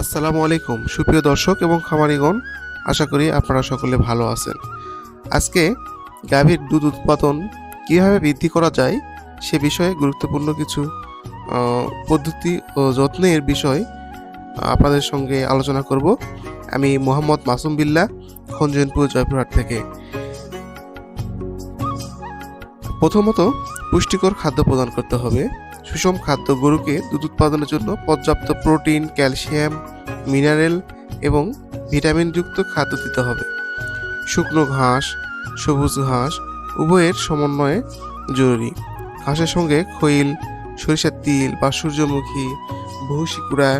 আসসালামু আলাইকুম, সুপ্রিয় দর্শক এবং খামারিগণ, আশা করি আপনারা সকলে ভালো আছেন। আজকে গাভীর দুধ উৎপাদন কীভাবে বৃদ্ধি করা যায় সে বিষয়ে গুরুত্বপূর্ণ কিছু পদ্ধতি ও যত্নের বিষয় আপনাদের সঙ্গে আলোচনা করব। আমি মোহাম্মদ মাসুম বিল্লাহ, খঞ্জনপুর জয়পুরহাট থেকে। প্রথমত পুষ্টিকর খাদ্য প্রদান করতে হবে। সুষম খাদ্য গরুকে দুধ উৎপাদনের জন্য পর্যাপ্ত প্রোটিন, ক্যালসিয়াম, মিনারেল এবং ভিটামিনযুক্ত খাদ্য দিতে হবে। শুকনো ঘাস, সবুজ ঘাস উভয়ের সমন্বয়ে জরুরি। ঘাসের সঙ্গে খৈল, সরিষার তিল বা সূর্যমুখী, ভুসি কুড়া,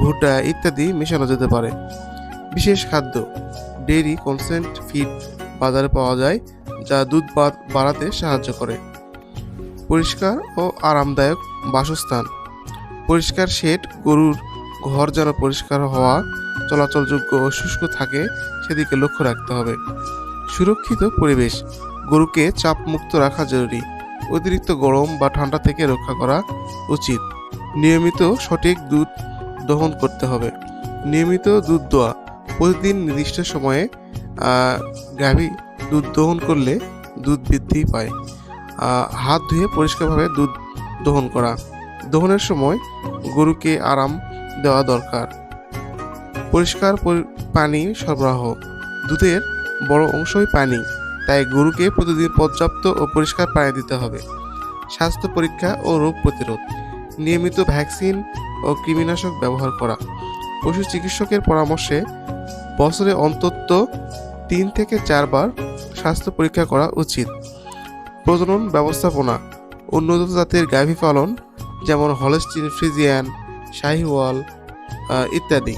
ভুট্টা ইত্যাদি মেশানো যেতে পারে। বিশেষ খাদ্য, ডেইরি কনসেন্ট ফিড বাজারে পাওয়া যায়, যা দুধ বাড়াতে সাহায্য করে। পরিষ্কার ও আরামদায়ক বাসস্থান। পরিষ্কার শেড, গরুর ঘর যেন পরিষ্কার হওয়া, চলাচলযোগ্য ও শুষ্ক থাকে, সেদিকে লক্ষ্য রাখতে হবে। সুরক্ষিত পরিবেশ, গরুকে চাপমুক্ত রাখা জরুরি। অতিরিক্ত গরম বা ঠান্ডা থেকে রক্ষা করা উচিত। নিয়মিত সঠিক দুধ দহন করতে হবে। নিয়মিত দুধ দোয়া। প্রতিদিন নির্দিষ্ট সময়ে গাভী দুধ দহন করলে দুধ বৃদ্ধি পায়। হাত ধুয়ে পরিষ্কারভাবে দুধ দহন করা। দহনের সময় গরুকে আরাম দেওয়া দরকার। পরিষ্কার পরি- পানি সরবরাহ। দুধের বড় অংশই পানি, তাই গরুকে প্রতিদিন পর্যাপ্ত ও পরিষ্কার পানি দিতে হবে। স্বাস্থ্য পরীক্ষা ও রোগ প্রতিরোধ। নিয়মিত ভ্যাকসিন ও কৃমিনাশক ব্যবহার করা। পশু চিকিৎসকের পরামর্শে বছরে অন্তত তিন থেকে চারবার স্বাস্থ্য পরীক্ষা করা উচিত। প্রজনন, ব্যবস্থাপনা, উন্নত জাতের গাভী পালন, যেমন হলস্টিন, ফ্রিজিয়ান, শাহিওয়াল ইত্যাদি।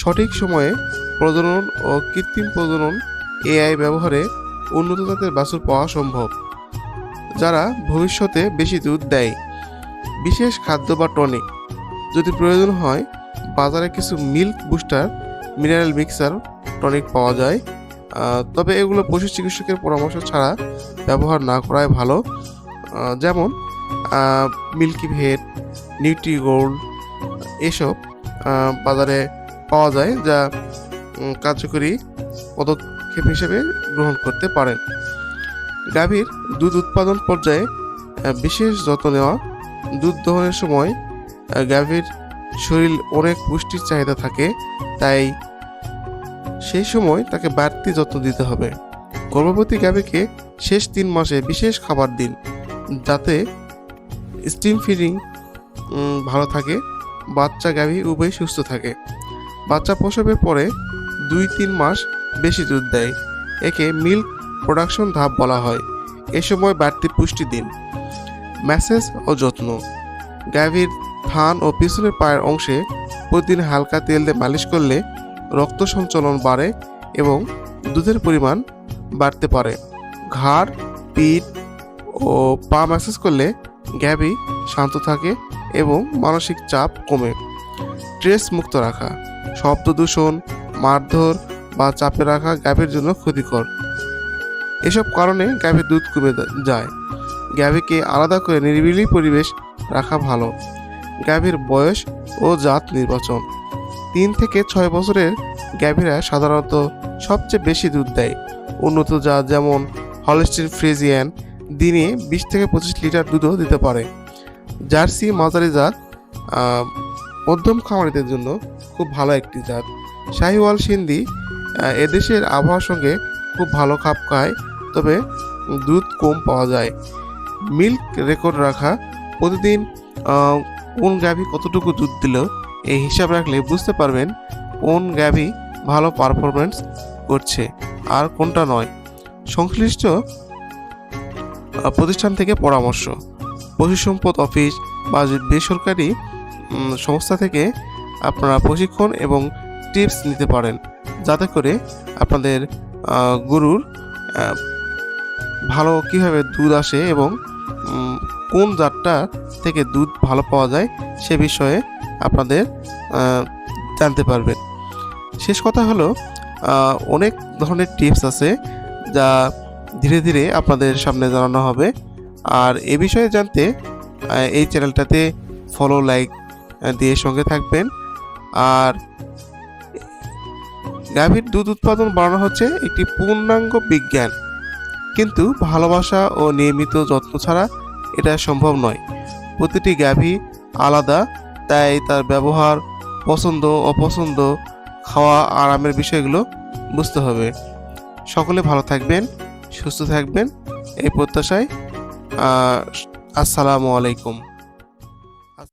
সঠিক সময়ে প্রজনন ও কৃত্রিম প্রজনন এআই ব্যবহারে উন্নত জাতের বাছুর পাওয়া সম্ভব, যারা ভবিষ্যতে বেশি দুধ দেয়, বিশেষ খাদ্য বা টনিক। যদি প্রয়োজন হয়, বাজারে কিছু milk booster, mineral mixer, tonic পাওয়া যায়। তবে এগুলো পশু চিকিৎসকের পরামর্শ ছাড়া ব্যবহার না করাই ভালো। যেমন মিল্কি ভেট, নিউট্রি গোল্ড, এসব বাজারে পাওয়া যায় যা কার্যকরী পদক্ষেপ হিসেবে গ্রহণ করতে পারেন। গাভীর দুধ উৎপাদন পর্যায়ে বিশেষ যত্ন নেওয়া, দুধ দহনের সময় গাভীর শরীর অনেক পুষ্টির চাহিদা থাকে, তাই সেই সময় তাকে বাড়তি যত্ন দিতে হবে। গর্ভবতী গাভীকে শেষ তিন মাসে বিশেষ খাবার দিন, যাতে স্টিম ফিডিং ভালো থাকে, বাচ্চা গাভী উভয় সুস্থ থাকে। বাচ্চা প্রসবের পরে দুই তিন মাস বেশি দুধ দেয়, একে মিল্ক প্রোডাকশন ধাপ বলা হয়। এ সময় বাড়তি পুষ্টি দিন। ম্যাসেজ ও যত্ন। গাভীর থান ও পিছনের পায়ের অংশে প্রতিদিন হালকা তেল দিয়ে মালিশ করলে রক্ত সঞ্চালন বাড়ে এবং দুধের পরিমাণ বাড়তে পারে। ঘাড়, পিঠ ও পা ম্যাসেজ করলে গ্যাবি শান্ত থাকে এবং মানসিক চাপ কমে। স্ট্রেস মুক্ত রাখা, শব্দ দূষণ, মারধর বা চাপে রাখা গ্যাবের জন্য ক্ষতিকর। এসব কারণে গ্যাবের দুধ কমে যায়। গ্যাবিকে আলাদা করে নিরিবিলি পরিবেশ রাখা ভালো। গ্যাভির বয়স ও জাত নির্বাচন। তিন থেকে ছয় বছরের গ্যাভিরা সাধারণত সবচেয়ে বেশি দুধ দেয়। উন্নত জাত যেমন হলস্টিন ফ্রিজিয়ান দিনে বিশ থেকে পঁচিশ লিটার দুধও দিতে পারে। জার্সি মাঝারি জাত মধ্যম খামারিদের জন্য খুব ভালো একটি জাত। শাহিওয়াল সিন্ধি এদেশের আবহাওয়ার সঙ্গে খুব ভালো খাপ খায়, তবে দুধ কম পাওয়া যায়। মিল্ক রেকর্ড রাখা, প্রতিদিন কোন গাভী কতটুকু দুধ দিল এই হিসাব রাখলে বুঝতে পারবেন কোন গাভী ভালো পারফরমেন্স করছে আর কোনটা নয়। সংশ্লিষ্ট প্রতিষ্ঠান থেকে পরামর্শ। পশু সম্পদ অফিস বা বেসরকারি সংস্থা থেকে আপনারা প্রশিক্ষণ এবং টিপস নিতে পারেন। যাতে করে আপনাদের গরুর ভালো কীভাবে দুধ আসে এবং কোন জাতটা থেকে দুধ ভালো পাওয়া যায় সে বিষয়ে আপনাদের জানতে পারবেন। শেষ কথা হলো অনেক ধরনের টিপস আছে যা ধীরে ধীরে আপনাদের সামনে জানানো হবে। আর এ বিষয়ে জানতে এই চ্যানেলটাতে ফলো লাইক দিয়ে সঙ্গে থাকবেন। আর গাভীর দুধ উৎপাদন বাড়ানো হচ্ছে একটি পূর্ণাঙ্গ বিজ্ঞান। কিন্তু ভালোবাসা ও নিয়মিত যত্ন ছাড়া এটা সম্ভব নয়। প্রতিটি গাভী আলাদা তাই তার ব্যবহার পছন্দ, অপছন্দ, খাওয়া আরামের বিষয়গুলো বুঝতে হবে। সকলে ভালো থাকবেন, সুস্থ থাকবেন, এই প্রত্যাশায় আসসালামু আলাইকুম।